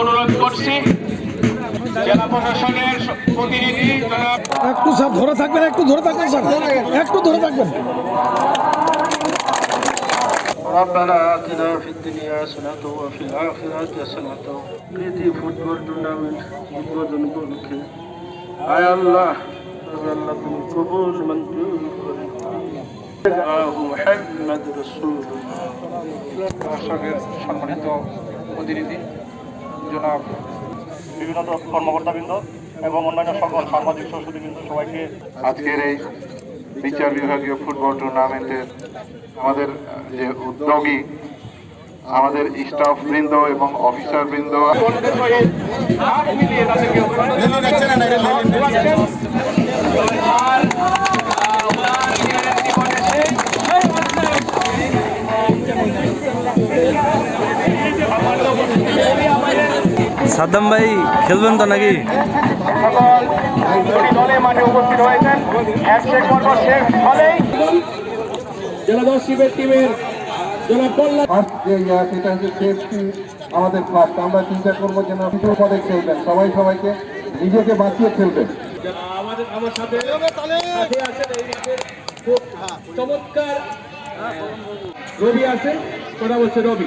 অনুরোধ করছি। প্রতিনিধি একটু স্যার ধরে থাকবেন একটু ধরে থাকবেন স্যার। একটু ধরে থাকবেন। ربنا آتنا في ফুটবল টুর্নামেন্ট উদ্বোধন উপলক্ষে আয় আল্লাহ আল্লাহ সম্মানিত প্রতিনিধি জনাব বিভিন্ন কর্মকর্তাবৃন্দ এবং অন্যান্য সকল সাংবাদিক সরস্বতীবৃন্দ সবাইকে আজকের এই বিচার বিভাগীয় ফুটবল টুর্নামেন্টের আমাদের যে উদ্যোগী আমাদের স্টাফ বৃন্দ এবং অফিসার বৃন্দ সাদ্দাম ভাই, খেলবেন তো নাকি? যে আমাদের ফার্স্ট আমরা চিন্তা করব যেন কিছু পদে খেলবেন সবাই সবাইকে নিজেকে বাঁচিয়ে খেলবেন রবি আছে কথা বলছে রবি।